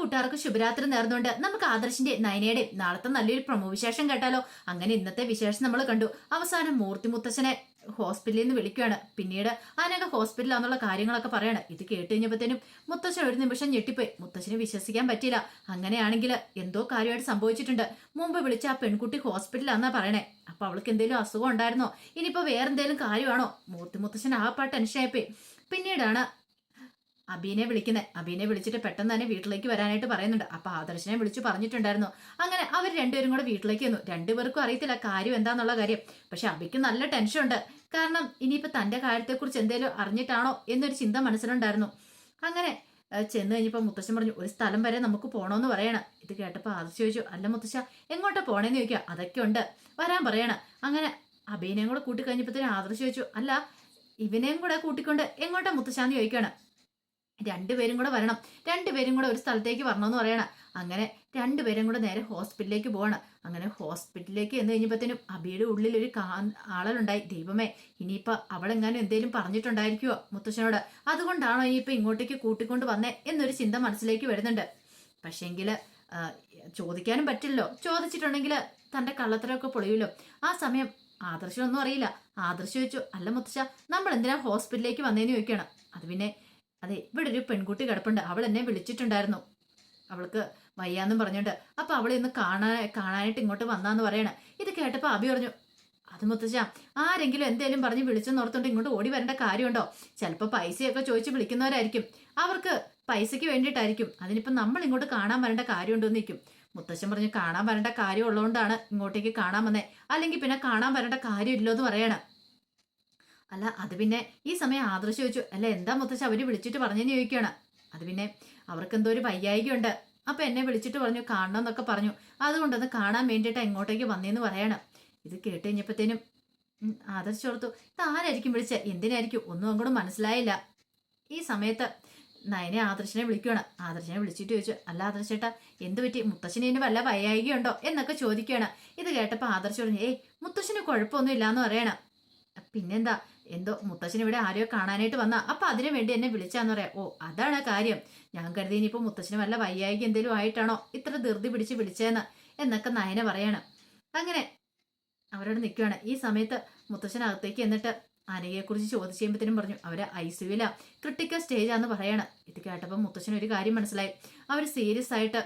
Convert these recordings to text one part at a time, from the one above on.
കൂട്ടുകാർക്ക് ശുഭരാത്രി നേർന്നുകൊണ്ട് നമുക്ക് ആദർശിന്റെ നയനയുടെ നാളത്തെ നല്ലൊരു പ്രമോ വിശേഷം കേട്ടാലോ? അങ്ങനെ ഇന്നത്തെ വിശേഷം നമ്മൾ കണ്ടു. അവസാനം മൂർത്തി മുത്തച്ഛനെ ഹോസ്പിറ്റലിൽ നിന്ന് വിളിക്കുകയാണ്. പിന്നീട് അനക ഹോസ്പിറ്റലാന്നുള്ള കാര്യങ്ങളൊക്കെ പറയാണ്. ഇത് കേട്ട് കഴിഞ്ഞപ്പോഴത്തേനും മുത്തച്ഛൻ ഒരു നിമിഷം ഞെട്ടിപ്പോയി. മുത്തച്ഛനെ വിശ്വസിക്കാൻ പറ്റിയില്ല. അങ്ങനെയാണെങ്കിൽ എന്തോ കാര്യമായിട്ട് സംഭവിച്ചിട്ടുണ്ട്. മുമ്പ് വിളിച്ച ആ പെൺകുട്ടി ഹോസ്പിറ്റലാന്നാ പറയണേ. അപ്പൊ അവൾക്ക് എന്തെങ്കിലും അസുഖം ഉണ്ടായിരുന്നോ? ഇനിയിപ്പോ വേറെന്തെങ്കിലും കാര്യമാണോ? മൂർത്തി മുത്തച്ഛൻ ആ പാട്ട് ടെൻഷനായിപ്പോയി പിന്നീടാണ് അബീനെ വിളിക്കുന്നത് അബീനെ വിളിച്ചിട്ട് പെട്ടെന്ന് തന്നെ വീട്ടിലേക്ക് വരാനായിട്ട് പറയുന്നുണ്ട്. അപ്പൊ ആദർശനെ വിളിച്ചു പറഞ്ഞിട്ടുണ്ടായിരുന്നു. അങ്ങനെ അവർ രണ്ടുപേരും കൂടെ വീട്ടിലേക്ക് വന്നു രണ്ടുപേർക്കും അറിയത്തില്ല കാര്യം എന്താന്നുള്ള കാര്യം. പക്ഷെ അബിക്ക് നല്ല ടെൻഷൻ ഉണ്ട്. കാരണം ഇനിയിപ്പോ തന്റെ കാര്യത്തെക്കുറിച്ച് എന്തെങ്കിലും അറിഞ്ഞിട്ടാണോ എന്നൊരു ചിന്ത മനസ്സിലുണ്ടായിരുന്നു. അങ്ങനെ ചെന്ന് കഴിഞ്ഞപ്പോൾ മുത്തശ്ശൻ പറഞ്ഞു ഒരു സ്ഥലം വരെ നമുക്ക് പോകണമെന്ന് പറയണം. ഇത് കേട്ടപ്പോൾ ആദർശ് ചോദിച്ചു അല്ല മുത്തശ്ശ എങ്ങോട്ടാ പോണേന്ന് ചോദിക്കുക? അതൊക്കെ ഉണ്ട്. വരാൻ പറയണം. അങ്ങനെ അബീനെയും കൂടെ കൂട്ടിക്കഴിഞ്ഞപ്പോഴത്തേനും ആദർശ ചോദിച്ചു അല്ല ഇവനെയും കൂടെ കൂട്ടിക്കൊണ്ട് എങ്ങോട്ടാ മുത്തശ്ശാന്ന് ചോദിക്കുകയാണ്? രണ്ടുപേരും കൂടെ വരണം. രണ്ടുപേരും കൂടെ ഒരു സ്ഥലത്തേക്ക് വരണമെന്ന് പറയണം. അങ്ങനെ രണ്ടുപേരും കൂടെ നേരെ ഹോസ്പിറ്റലിലേക്ക് പോകണം അങ്ങനെ ഹോസ്പിറ്റലിലേക്ക് എന്ന് കഴിഞ്ഞപ്പോഴത്തേനും അബിയുടെ ഉള്ളിൽ ഒരു കാ ആളലുണ്ടായി ദൈവമേ ഇനിയിപ്പോൾ അവളെങ്ങാനും എന്തേലും പറഞ്ഞിട്ടുണ്ടായിരിക്കുമോ മുത്തശ്ശനോട്? അതുകൊണ്ടാണോ ഇനിയിപ്പോൾ ഇങ്ങോട്ടേക്ക് കൂട്ടിക്കൊണ്ട് വന്നേ എന്നൊരു ചിന്ത മനസ്സിലേക്ക് വരുന്നുണ്ട്. പക്ഷേങ്കിൽ ചോദിക്കാനും പറ്റില്ലല്ലോ. ചോദിച്ചിട്ടുണ്ടെങ്കിൽ തന്റെ കള്ളത്തരമൊക്കെ പൊളിയുമല്ലോ. ആ സമയം ആദർശമൊന്നും അറിയില്ല. ആദർശം ചോദിച്ചു അല്ല മുത്തശ്ശ നമ്മൾ എന്തിനാ ഹോസ്പിറ്റലിലേക്ക് വന്നേന്ന് ചോദിക്കണം അത് പിന്നെ അതെ ഇവിടെ ഒരു പെൺകുട്ടി കിടപ്പുണ്ട്. അവൾ എന്നെ വിളിച്ചിട്ടുണ്ടായിരുന്നു. അവൾക്ക് വയ്യാന്നും പറഞ്ഞോണ്ട് അപ്പൊ അവളെ ഒന്ന് കാണാൻ കാണാനായിട്ട് ഇങ്ങോട്ട് വന്നാന്ന് പറയണേ. ഇത് കേട്ടപ്പോ അബി പറഞ്ഞു അത് മുത്തശ്ശ ആരെങ്കിലും എന്തേലും പറഞ്ഞ് വിളിച്ചെന്ന് ഇങ്ങോട്ട് ഓടി വരേണ്ട കാര്യമുണ്ടോ? ചിലപ്പോൾ പൈസയൊക്കെ ചോദിച്ച് വിളിക്കുന്നവരായിരിക്കും. അവർക്ക് പൈസയ്ക്ക് വേണ്ടിയിട്ടായിരിക്കും. അതിനിപ്പോ നമ്മൾ ഇങ്ങോട്ട് കാണാൻ വരേണ്ട കാര്യമുണ്ടോ എന്ന് നിൽക്കും മുത്തശ്ശൻ പറഞ്ഞു കാണാൻ വരേണ്ട കാര്യം ഉള്ളതുകൊണ്ടാണ് ഇങ്ങോട്ടേക്ക് കാണാൻ വന്നേ. അല്ലെങ്കിൽ പിന്നെ കാണാൻ വരേണ്ട കാര്യമില്ലോ എന്ന് പറയണം. അല്ല അത് പിന്നെ ഈ സമയം ആദർശ് ചോദിച്ചു അല്ല എന്താ മുത്തശ്ശ അവർ വിളിച്ചിട്ട് പറഞ്ഞെന്ന് ചോദിക്കുകയാണ്? അത് പിന്നെ അവർക്ക് എന്തോ ഒരു വയ്യായികയുണ്ട് അപ്പൊ എന്നെ വിളിച്ചിട്ട് പറഞ്ഞു കാണണം എന്നൊക്കെ പറഞ്ഞു. അതുകൊണ്ടൊന്ന് കാണാൻ വേണ്ടിയിട്ട് എങ്ങോട്ടേക്ക് വന്നേന്ന് പറയണം. ഇത് കേട്ട് കഴിഞ്ഞപ്പോഴത്തേനും ഉം, ആദർശ് ഓർത്തു ഇത് ആരായിരിക്കും വിളിച്ച? എന്തിനായിരിക്കും? ഒന്നും അങ്ങോട്ട് മനസ്സിലായില്ല. ഈ സമയത്ത് നയനെ ആദർശനെ വിളിക്കുകയാണ്. ആദർശനെ വിളിച്ചിട്ട് ചോദിച്ചു അല്ല ആദർശേട്ടാ എന്ത് പറ്റി? മുത്തശ്ശനെ ഇതിന് വല്ല വയ്യായികയുണ്ടോ? എന്നൊക്കെ ചോദിക്കുകയാണ്. ഇത് കേട്ടപ്പോൾ ആദർശ് പറഞ്ഞു ഏയ് മുത്തശ്ശന് കുഴപ്പമൊന്നും ഇല്ലാന്ന് പറയണം. പിന്നെന്താ എന്തോ മുത്തശ്ശൻ ഇവിടെ ആരെയോ കാണാനായിട്ട് വന്ന. അപ്പൊ അതിനു വേണ്ടി എന്നെ വിളിച്ചാന്ന് പറയാം. ഓ അതാണ് കാര്യം. ഞാൻ കരുതി ഇനിയിപ്പോ മുത്തശ്ശന് വല്ല വയ്യായിക്ക് എന്തെങ്കിലും ആയിട്ടാണോ ഇത്ര ധൃതി പിടിച്ച് വിളിച്ചതെന്ന് എന്നൊക്കെ നയന പറയാണ്. അങ്ങനെ അവരോട് നിൽക്കുകയാണ് ഈ സമയത്ത് മുത്തശ്ശൻ അകത്തേക്ക് എന്നിട്ട് അനഘയെ കുറിച്ച് ചോദിച്ചു കഴിയുമ്പോഴത്തേനും പറഞ്ഞു അവർ ഐ സിയുല ക്രിട്ടിക്കൽ സ്റ്റേജാന്ന് പറയാണ്. ഇത് കേട്ടപ്പോൾ മുത്തശ്ശൻ ഒരു കാര്യം മനസ്സിലായി. അവർ സീരിയസ് ആയിട്ട്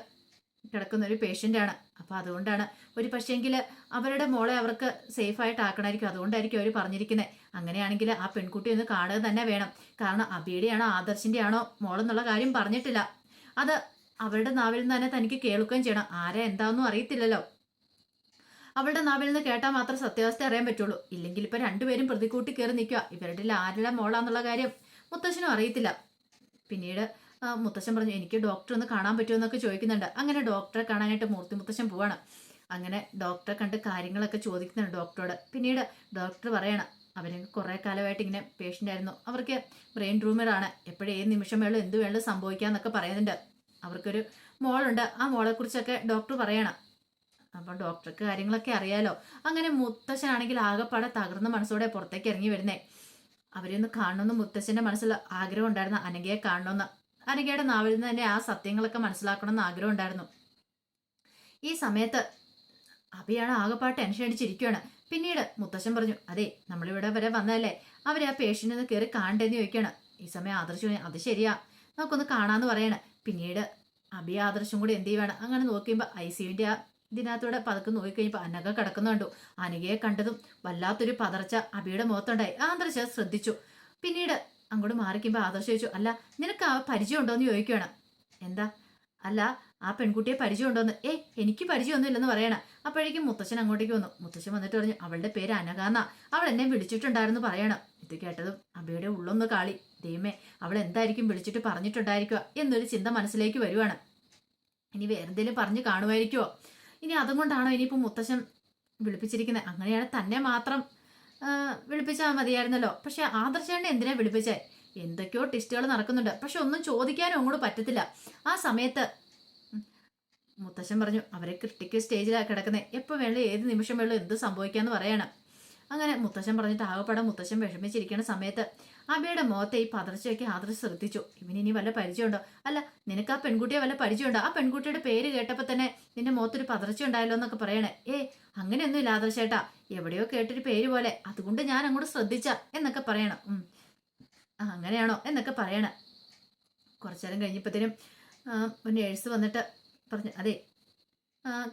കിടക്കുന്ന ഒരു പേഷ്യന്റ് ആണ് അപ്പോൾ അതുകൊണ്ടാണ് ഒരു പക്ഷേങ്കിൽ അവരുടെ മോളെ അവർക്ക് സേഫ് ആയിട്ട് ആക്കണമായിരിക്കും അതുകൊണ്ടായിരിക്കും അവർ പറഞ്ഞിരിക്കുന്നത് അങ്ങനെയാണെങ്കിൽ ആ പെൺകുട്ടി ഒന്ന് കാണുക തന്നെ വേണം. കാരണം അബിയുടെ ആണോ ആദർശിന്റെ ആണോ മോളെന്നുള്ള കാര്യം പറഞ്ഞിട്ടില്ല. അത് അവരുടെ നാവിൽ നിന്ന് തന്നെ തനിക്ക് കേൾക്കുകയും ചെയ്യണം. ആരാ എന്താണെന്നും അറിയത്തില്ലല്ലോ. അവളുടെ നാവിൽ നിന്ന് കേട്ടാൽ മാത്രം സത്യാവസ്ഥ അറിയാൻ പറ്റുള്ളൂ. ഇല്ലെങ്കിൽ ഇപ്പം രണ്ടുപേരും പ്രതികൂട്ടി കയറി നിൽക്കുക. ഇവരുടെ ആരുടെ മോളാന്നുള്ള കാര്യം മുത്തശ്ശനും അറിയത്തില്ല. പിന്നീട് മുത്തശ്ശൻ പറഞ്ഞു എനിക്ക് ഡോക്ടർ ഒന്ന് കാണാൻ പറ്റുമോ എന്നൊക്കെ ചോദിക്കുന്നുണ്ട്. അങ്ങനെ ഡോക്ടറെ കാണാനായിട്ട് മൂർത്തി മുത്തശ്ശൻ പോവാണ്. അങ്ങനെ ഡോക്ടറെ കണ്ട് കാര്യങ്ങളൊക്കെ ചോദിക്കുന്നുണ്ട് ഡോക്ടറോട് പിന്നീട് ഡോക്ടർ പറയണം അവർ കുറേ കാലമായിട്ട് ഇങ്ങനെ പേഷ്യന്റ് ആയിരുന്നു. അവർക്ക് ബ്രെയിൻ ട്യൂമറാണ് എപ്പോഴും ഏത് നിമിഷം വേണം എന്ത് വേണം സംഭവിക്കാന്നൊക്കെ പറയുന്നുണ്ട്. അവർക്കൊരു മോളുണ്ട്. ആ മോളെക്കുറിച്ചൊക്കെ ഡോക്ടർ പറയണം. അപ്പം ഡോക്ടർക്ക് കാര്യങ്ങളൊക്കെ അറിയാലോ. അങ്ങനെ മുത്തശ്ശനാണെങ്കിൽ ആകെപ്പാടെ തകർന്ന മനസ്സോടെ പുറത്തേക്ക് ഇറങ്ങി വരുന്നേ. അവരെയൊന്ന് കാണണമെന്ന് മുത്തശ്ശന്റെ മനസ്സിൽ ആഗ്രഹം ഉണ്ടായിരുന്ന. അനഘയെ കാണണമെന്ന് അനഘയുടെ നാവിൽ നിന്ന് തന്നെ ആ സത്യങ്ങളൊക്കെ മനസ്സിലാക്കണമെന്ന് ആഗ്രഹം ഉണ്ടായിരുന്നു ഈ സമയത്ത് അഭിയാണ് ആകെപ്പാട് ടെൻഷൻ അടിച്ചിരിക്കുകയാണ്. പിന്നീട് മുത്തശ്ശൻ പറഞ്ഞു അതെ നമ്മളിവിടെ വരെ വന്നതല്ലേ? അവരെ ആ പേഷ്യന്റ് ഒന്ന് കയറി കാണണ്ടേന്ന് ചോദിക്കുകയാണ്. ഈ സമയം ആദർശം അത് ശരിയാ. നമുക്കൊന്ന് കാണാന്ന് പറയണം. പിന്നീട് അഭി ആദർശം കൂടി എന്ത് ചെയ്യുവാണ്? അങ്ങനെ നോക്കിയുമ്പോൾ ഐ സിയുവിന്റെ ആ ഇതിനകത്തൂടെ പതുക്കെ നോക്കിക്കഴിഞ്ഞപ്പോൾ അനഘ കിടക്കുന്നുണ്ടു അനഘയെ കണ്ടതും വല്ലാത്തൊരു പതർച്ച അബിയുടെ മുഖത്തുണ്ടായി. ആദർശ ശ്രദ്ധിച്ചു. പിന്നീട് അങ്ങോട്ട് മാറിക്കുമ്പോൾ ആദർശ ചോദിച്ചു അല്ല നിനക്ക് ആ പരിചയം ഉണ്ടോന്ന് ചോദിക്കുകയാണ് എന്താ? അല്ല ആ പെൺകുട്ടിയെ പരിചയം ഉണ്ടോന്ന് ഏ എനിക്ക് പരിചയമൊന്നും ഇല്ലെന്ന് പറയണം. അപ്പോഴേക്കും മുത്തച്ഛൻ അങ്ങോട്ടേക്ക് വന്നു. മുത്തച്ഛൻ വന്നിട്ട് പറഞ്ഞു അവളുടെ പേര് അനകാന്ന അവൾ എന്നെ വിളിച്ചിട്ടുണ്ടായിരുന്നു പറയണം. ഇത് കേട്ടതും അബിയുടെ ഉള്ളൊന്ന് കാളി ദൈവമേ അവൾ എന്തായിരിക്കും വിളിച്ചിട്ട് പറഞ്ഞിട്ടുണ്ടായിരിക്കുക? എന്നൊരു ചിന്ത മനസ്സിലേക്ക് വരുവാണ്. ഇനി വേറെ എന്തെങ്കിലും പറഞ്ഞു കാണുമായിരിക്കുമോ ഇനി അതുകൊണ്ടാണോ ഇനിയിപ്പോൾ മുത്തശ്ശൻ വിളിപ്പിച്ചിരിക്കുന്നത് അങ്ങനെയാണ് തന്നെ മാത്രം വിളിപ്പിച്ചാൽ മതിയായിരുന്നല്ലോ. പക്ഷെ ആദർശേണ്ണ എന്തിനാ വിളിപ്പിച്ചേ? എന്തൊക്കെയോ ടെസ്റ്റുകൾ നടക്കുന്നുണ്ട്. പക്ഷെ ഒന്നും ചോദിക്കാനും അങ്ങോട്ട് പറ്റത്തില്ല. ആ സമയത്ത് മുത്തശ്ശൻ പറഞ്ഞു അവരെ ക്രിട്ടിക്കൽ സ്റ്റേജിലാണ് കിടക്കുന്നത് എപ്പോൾ വേണം ഏത് നിമിഷം വേണം എന്ത് സംഭവിക്കാന്ന് പറയണം. അങ്ങനെ മുത്തശ്ശൻ പറഞ്ഞിട്ട് ആകെപ്പാടെ മുത്തശ്ശൻ വിഷമിച്ചിരിക്കുന്ന സമയത്ത് അബിയുടെ മുഖത്തെ ഈ പതർച്ചയൊക്കെ ആദർശ് ശ്രദ്ധിച്ചു. ഇവന് ഇനി വല്ല പരിചയമുണ്ടോ? അല്ല നിനക്ക് ആ പെൺകുട്ടിയെ വല്ല പരിചയമുണ്ടോ? ആ പെൺകുട്ടിയുടെ പേര് കേട്ടപ്പോൾ തന്നെ നിന്റെ മുഖത്തൊരു പതർച്ച ഉണ്ടായല്ലോ എന്നൊക്കെ പറയണേ. ഏ അങ്ങനെയൊന്നും ഇല്ല ആദർശേട്ടാ എവിടെയോ കേട്ടൊരു പേര് പോലെ. അതുകൊണ്ട് ഞാൻ അങ്ങോട്ട് ശ്രദ്ധിച്ച എന്നൊക്കെ പറയണം. അങ്ങനെയാണോ എന്നൊക്കെ പറയണം. കുറച്ചേരം കഴിഞ്ഞപ്പോഴത്തേനും നേഴ്സ് വന്നിട്ട് പറഞ്ഞു അതെ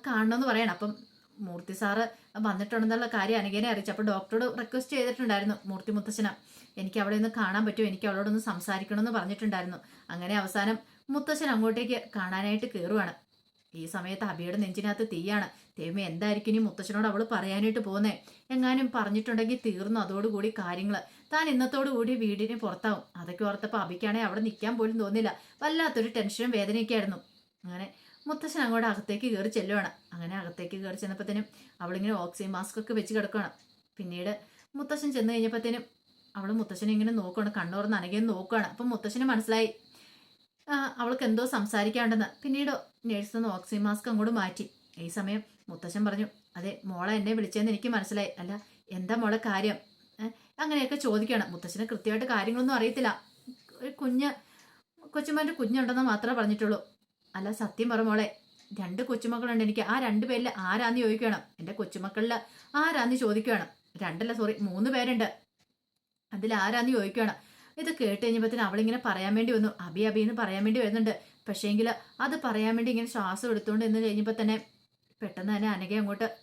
കാണണമെന്ന് പറയണം. അപ്പം മൂർത്തി സാറ് വന്നിട്ടുണ്ടെന്നുള്ള കാര്യം അനുകേനെ അറിയിച്ചു. അപ്പോൾ ഡോക്ടറോട് റിക്വസ്റ്റ് ചെയ്തിട്ടുണ്ടായിരുന്നു മൂർത്തി മുത്തശ്ശന. എനിക്ക് അവിടെ ഒന്ന് കാണാൻ പറ്റുമോ? എനിക്ക് അവളോടൊന്ന് സംസാരിക്കണമെന്ന് പറഞ്ഞിട്ടുണ്ടായിരുന്നു. അങ്ങനെ അവസാനം മുത്തശ്ശൻ അങ്ങോട്ടേക്ക് കാണാനായിട്ട് കയറുവാണ്. ഈ സമയത്ത് അബിയുടെ നെഞ്ചിനകത്ത് തീയാണ്. തേമ എന്തായിരിക്കും ഇനി മുത്തശ്ശനോട് അവൾ പറയാനായിട്ട് പോകുന്നേ? എങ്ങാനും പറഞ്ഞിട്ടുണ്ടെങ്കിൽ തീർന്നു. അതോടുകൂടി കാര്യങ്ങൾ താൻ ഇന്നത്തോടു കൂടി വീടിന് പുറത്താവും. അതൊക്കെ ഓർത്തപ്പോൾ അബിക്കാണെങ്കിൽ അവിടെ നിൽക്കാൻ പോലും തോന്നില്ല. വല്ലാത്തൊരു ടെൻഷനും വേദനയൊക്കെ ആയിരുന്നു. അങ്ങനെ മുത്തശ്ശൻ അങ്ങോട്ട് അകത്തേക്ക് കയറി ചെല്ലുവാണ്. അങ്ങനെ അകത്തേക്ക് കയറി ചെന്നപ്പോഴത്തേനും അവളിങ്ങനെ ഓക്സിജൻ മാസ്ക് ഒക്കെ വെച്ച് കിടക്കുകയാണ് പിന്നീട് മുത്തശ്ശൻ ചെന്ന് കഴിഞ്ഞപ്പോഴത്തേനും അവൾ മുത്തശ്ശനെ ഇങ്ങനെ നോക്കുകയാണ് കണ്ണുറന്ന് അനകയും നോക്കുകയാണ് അപ്പം മുത്തശ്ശന് മനസ്സിലായി അവൾക്ക് എന്തോ സംസാരിക്കാണ്ടെന്ന് പിന്നീട് നേഴ്സ് നിന്ന് ഓക്സിജൻ മാസ്ക് അങ്ങോട്ട് മാറ്റി. ഈ സമയം മുത്തശ്ശൻ പറഞ്ഞു അതെ മോളെ എന്നെ വിളിച്ചതെന്ന് എനിക്ക് മനസ്സിലായി. അല്ല എന്താ മോളെ കാര്യം? അങ്ങനെയൊക്കെ ചോദിക്കുകയാണ്. മുത്തശ്ശന് കൃത്യമായിട്ട് കാര്യങ്ങളൊന്നും അറിയത്തില്ല. ഒരു കുഞ്ഞ് കൊച്ചുമാന്റെ കുഞ്ഞുണ്ടെന്ന് മാത്രമേ പറഞ്ഞിട്ടുള്ളൂ. അല്ല സത്യം പറ മോളെ. രണ്ട് കൊച്ചുമക്കളുണ്ട്. എനിക്ക് ആ രണ്ട് പേരിൽ ആരാന്ന് ചോദിക്കണം. എന്റെ കൊച്ചുമക്കളിൽ ആരാന്ന് ചോദിക്കണം. രണ്ടല്ല സോറി മൂന്ന് പേരുണ്ട്. അതിൽ ആരാന്ന് ചോദിക്കണം. ഇത് കേട്ട് കഴിഞ്ഞപ്പോഴത്തേന് അവളിങ്ങനെ പറയാൻ വേണ്ടി വന്നു. അബി അബി എന്ന് പറയാൻ വേണ്ടി വരുന്നുണ്ട്. പക്ഷേങ്കിൽ അത് പറയാൻ വേണ്ടി ഇങ്ങനെ ശ്വാസം എടുത്തുകൊണ്ട് എന്ന് കഴിഞ്ഞപ്പോൾ തന്നെ പെട്ടെന്ന് തന്നെ അനഘ അങ്ങോട്ട്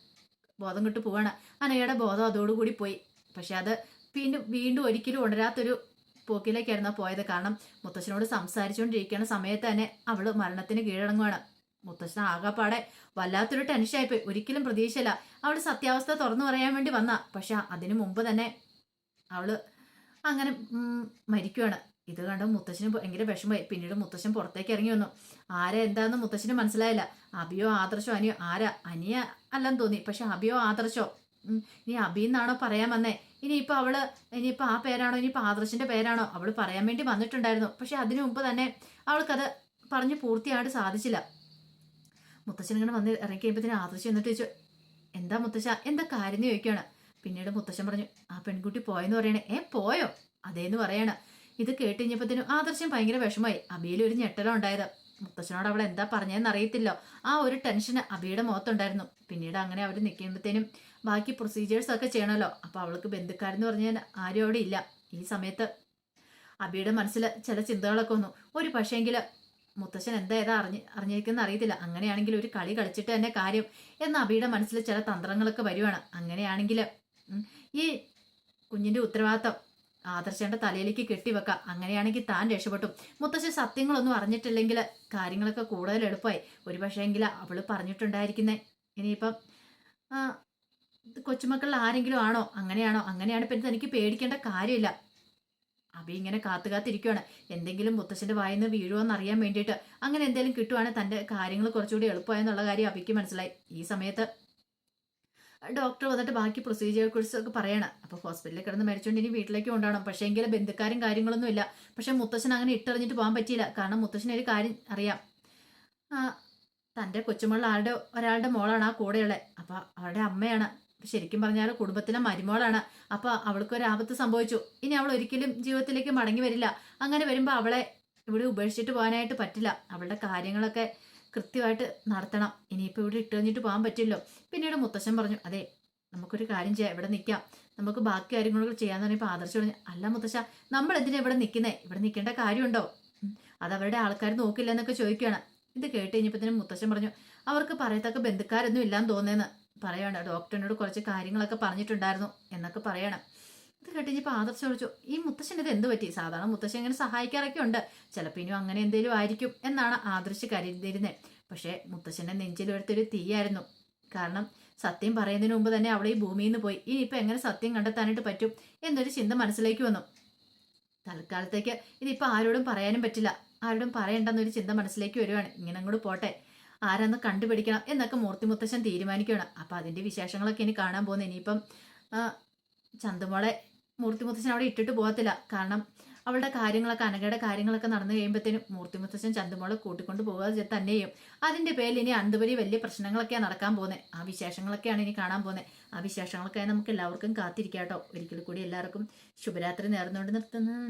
ബോധം കിട്ടു പോവാണ്. അനഘയുടെ ബോധം അതോടുകൂടി പോയി. പക്ഷെ അത് വീണ്ടും വീണ്ടും ഒരിക്കലും ഉണരാത്തൊരു പോക്കിലേക്കായിരുന്നു പോയത്. കാരണം മുത്തശ്ശനോട് സംസാരിച്ചുകൊണ്ടിരിക്കുന്ന സമയത്ത് തന്നെ അവൾ മരണത്തിന് കീഴടങ്ങുവാണ്. മുത്തശ്ശൻ ആകെപ്പാടെ വല്ലാത്തൊരു ടെൻഷനായിപ്പോയി. ഒരിക്കലും പ്രതീക്ഷയില്ല. അവൾ സത്യാവസ്ഥ തുറന്നു പറയാൻ വേണ്ടി വന്ന. പക്ഷെ അതിനു മുമ്പ് തന്നെ അവൾ അങ്ങനെ മരിക്കുകയാണ് ഇത് കണ്ട് മുത്തശ്ശന് ഭയങ്കര വിഷമമായി. പിന്നീട് മുത്തശ്ശൻ പുറത്തേക്ക് ഇറങ്ങി വന്നു. ആരാ എന്താന്ന് മുത്തശ്ശന് മനസ്സിലായില്ല. അബിയോ ആദർശോ അനിയോ? ആരാ? അനിയ അല്ലെന്ന് തോന്നി. പക്ഷെ അബിയോ ആദർശോ? ഇനി അബി എന്നാണോ പറയാൻ വന്നേ? ഇനിയിപ്പോൾ അവൾ ഇനിയിപ്പോൾ ആ പേരാണോ ഇനിയിപ്പോൾ ആദർശിന്റെ പേരാണോ അവൾ പറയാൻ വേണ്ടി വന്നിട്ടുണ്ടായിരുന്നു. പക്ഷെ അതിനു മുമ്പ് തന്നെ അവൾക്കത് പറഞ്ഞ് പൂർത്തിയായിട്ട് സാധിച്ചില്ല. മുത്തശ്ശൻ ഇങ്ങനെ വന്ന് ഇറങ്ങി കഴിയുമ്പോഴത്തേന് ആദർശം എന്നിട്ട് ചോദിച്ചു എന്താ മുത്തശ്ശ എന്താ കാര്യം? ചോദിക്കുകയാണ്. പിന്നീട് മുത്തശ്ശൻ പറഞ്ഞു ആ പെൺകുട്ടി പോയെന്ന് പറയണേ. ഏ പോയോ? അതേന്ന് പറയണ. ഇത് കേട്ട് കഴിഞ്ഞപ്പോഴത്തേനും ആദർശം ഭയങ്കര വിഷമമായി. അബിയിൽ ഒരു ഞെട്ടലോ ഉണ്ടായത്. മുത്തശ്ശനോട് അവൾ എന്താ പറഞ്ഞതെന്ന് അറിയത്തില്ലോ. ആ ഒരു ടെൻഷൻ അബിയുടെ മുഖത്തുണ്ടായിരുന്നു. പിന്നീട് അങ്ങനെ അവർ നിൽക്കുമ്പോഴത്തേനും ബാക്കി പ്രൊസീജിയേഴ്സ് ഒക്കെ ചെയ്യണമല്ലോ അപ്പോൾ അവൾക്ക് ബന്ധുക്കാരെന്ന് പറഞ്ഞാൽ ആരും അവിടെ ഇല്ല. ഈ സമയത്ത് അബിയുടെ മനസ്സിൽ ചില ചിന്തകളൊക്കെ വന്നു. ഒരു പക്ഷേങ്കിൽ മുത്തശ്ശൻ എന്താ ഏതാ അറിഞ്ഞ് അറിഞ്ഞിരിക്കുന്ന അറിയത്തില്ല. അങ്ങനെയാണെങ്കിൽ ഒരു കളി കളിച്ചിട്ട് തന്നെ കാര്യം എന്ന് അബിയുടെ മനസ്സിൽ ചില തന്ത്രങ്ങളൊക്കെ വരുവാണ്. അങ്ങനെയാണെങ്കിൽ ഈ കുഞ്ഞിന്റെ ഉത്തരവാദിത്തം ആദർശന്റെ തലയിലേക്ക് കെട്ടിവെക്കാം. അങ്ങനെയാണെങ്കിൽ താൻ രക്ഷപ്പെട്ടു. മുത്തശ്ശൻ സത്യങ്ങളൊന്നും അറിഞ്ഞിട്ടില്ലെങ്കിൽ കാര്യങ്ങളൊക്കെ കൂടുതൽ എളുപ്പമായി. ഒരു പക്ഷേങ്കിൽ അവൾ പറഞ്ഞിട്ടുണ്ടായിരിക്കുന്നേ. ഇനിയിപ്പം ഇത് കൊച്ചുമക്കളിൽ ആരെങ്കിലും ആണോ അങ്ങനെയാണോ? അങ്ങനെയാണ് ഇപ്പം തനിക്ക് പേടിക്കേണ്ട കാര്യമില്ല. അബി ഇങ്ങനെ കാത്തു കാത്തിരിക്കുകയാണ് എന്തെങ്കിലും മുത്തശ്ശന്റെ വായിന്ന് വീഴുമോന്ന് അറിയാൻ വേണ്ടിയിട്ട് അങ്ങനെ എന്തെങ്കിലും കിട്ടുവാണെങ്കിൽ തന്റെ കാര്യങ്ങൾ കുറച്ചുകൂടി എളുപ്പമായെന്നുള്ള കാര്യം അബിക്ക് മനസ്സിലായി. ഈ സമയത്ത് ഡോക്ടർ വന്നിട്ട് ബാക്കി പ്രൊസീജിയറെ കുറിച്ചൊക്കെ പറയണം. അപ്പോൾ ഹോസ്പിറ്റലിൽ കിടന്ന് മരിച്ചുകൊണ്ട് ഇനി വീട്ടിലേക്ക് കൊണ്ടുപോകണം. പക്ഷേ എങ്കിലും ബന്ധുക്കാരും കാര്യങ്ങളൊന്നും ഇല്ല. പക്ഷേ മുത്തശ്ശൻ അങ്ങനെ ഇട്ടറിഞ്ഞിട്ട് പോകാൻ പറ്റിയില്ല. കാരണം മുത്തശ്ശന് ഒരു കാര്യം അറിയാം. തന്റെ കൊച്ചുമുള്ള ആളുടെ ഒരാളുടെ മോളാണ് ആ കൂടെയുള്ളത്. അപ്പോൾ അവളുടെ അമ്മയാണ്. ശരിക്കും പറഞ്ഞാൽ കുടുംബത്തിലെ മരുമോളാണ്. അവൾക്ക് ഒരു ആപത്ത് സംഭവിച്ചു. ഇനി അവൾ ഒരിക്കലും ജീവിതത്തിലേക്ക് മടങ്ങി വരില്ല. അങ്ങനെ വരുമ്പോൾ അവളെ ഇവിടെ ഉപേക്ഷിച്ചിട്ട് പോകാനായിട്ട് പറ്റില്ല. അവളുടെ കാര്യങ്ങളൊക്കെ കൃത്യമായിട്ട് നടത്തണം. ഇനിയിപ്പോൾ ഇവിടെ ഇട്ടുകഴിഞ്ഞിട്ട് പോകാൻ പറ്റില്ലോ. പിന്നീട് മുത്തശ്ശൻ പറഞ്ഞു അതെ നമുക്കൊരു കാര്യം ചെയ്യാം. ഇവിടെ നിൽക്കാം നമുക്ക് ബാക്കി കാര്യങ്ങളൊക്കെ ചെയ്യാന്ന് പറഞ്ഞപ്പോൾ ആദർശ് പറഞ്ഞു അല്ല മുത്തശ്ശ നമ്മൾ എന്തിനാ ഇവിടെ നിൽക്കുന്നത് ഇവിടെ നിൽക്കേണ്ട കാര്യമുണ്ടോ? അത് അവരുടെ ആൾക്കാർ നോക്കില്ല എന്നൊക്കെ ചോദിക്കുകയാണ് ഇത് കേട്ട് കഴിഞ്ഞപ്പോഴത്തേനും മുത്തശ്ശൻ പറഞ്ഞു അവർക്ക് പറയത്തക്ക ബന്ധുക്കാരൊന്നും ഇല്ലാന്ന് തോന്നുന്നതെന്ന് പറയാണ് ഡോക്ടറിനോട് കുറച്ച് കാര്യങ്ങളൊക്കെ പറഞ്ഞിട്ടുണ്ടായിരുന്നു എന്നൊക്കെ പറയണം. ഇത് കേട്ട് കഴിഞ്ഞപ്പോൾ ആദർശ് ചോദിച്ചു ഈ മുത്തശ്ശൻ ഇത് എന്ത് പറ്റി? സാധാരണ മുത്തശ്ശൻ ഇങ്ങനെ സഹായിക്കാറൊക്കെ ഉണ്ട്. ചിലപ്പോൾ ഇനിയും അങ്ങനെ എന്തെങ്കിലും ആയിരിക്കും എന്നാണ് ആദർശ് കരുതിയിരുന്നത് പക്ഷേ മുത്തശ്ശന്റെ നെഞ്ചിലെടുത്തൊരു തീയായിരുന്നു. കാരണം സത്യം പറയുന്നതിന് മുമ്പ് തന്നെ അവളെ ഈ ഭൂമിയിൽ നിന്ന് പോയി. ഇനിയിപ്പോൾ എങ്ങനെ സത്യം കണ്ടെത്താനായിട്ട് പറ്റും എന്നൊരു ചിന്ത മനസ്സിലേക്ക് വന്നു. തൽക്കാലത്തേക്ക് ഇതിപ്പോൾ ആരോടും പറയാനും പറ്റില്ല. ആരോടും പറയണ്ടെന്നൊരു ചിന്ത മനസ്സിലേക്ക് വരുവാണ്. ഇങ്ങനെ അങ്ങോട്ട് പോട്ടെ. ആരാന്ന് കണ്ടുപിടിക്കണം എന്നൊക്കെ മൂർത്തി മുത്തശ്ശൻ തീരുമാനിക്കുകയാണ്. അപ്പം അതിന്റെ വിശേഷങ്ങളൊക്കെ ഇനി കാണാൻ പോകുന്നത് ഇനിയിപ്പം ചന്തുമോളെ മൂർത്തി മുത്തശ്ശൻ അവിടെ ഇട്ടിട്ട് പോകത്തില്ല. കാരണം അവളുടെ കാര്യങ്ങളൊക്കെ അനഘയുടെ കാര്യങ്ങളൊക്കെ നടന്നു കഴിയുമ്പോഴത്തേനും മൂർത്തി മുത്തച്ഛൻ ചന്തുമോളെ കൂട്ടിക്കൊണ്ട് പോകാതെ തന്നെ ചെയ്യും. അതിന്റെ പേരിൽ ഇനി അന്തുപരി വലിയ പ്രശ്നങ്ങളൊക്കെയാണ് നടക്കാൻ പോകുന്നത്. ആ വിശേഷങ്ങളൊക്കെയാണ് ഇനി കാണാൻ പോകുന്നത്. ആ വിശേഷങ്ങളൊക്കെ നമുക്ക് എല്ലാവർക്കും കാത്തിരിക്കാം കേട്ടോ. ഒരിക്കൽ കൂടി എല്ലാവർക്കും ശുഭരാത്രി നേർന്നുകൊണ്ട് നിർത്തുന്നു.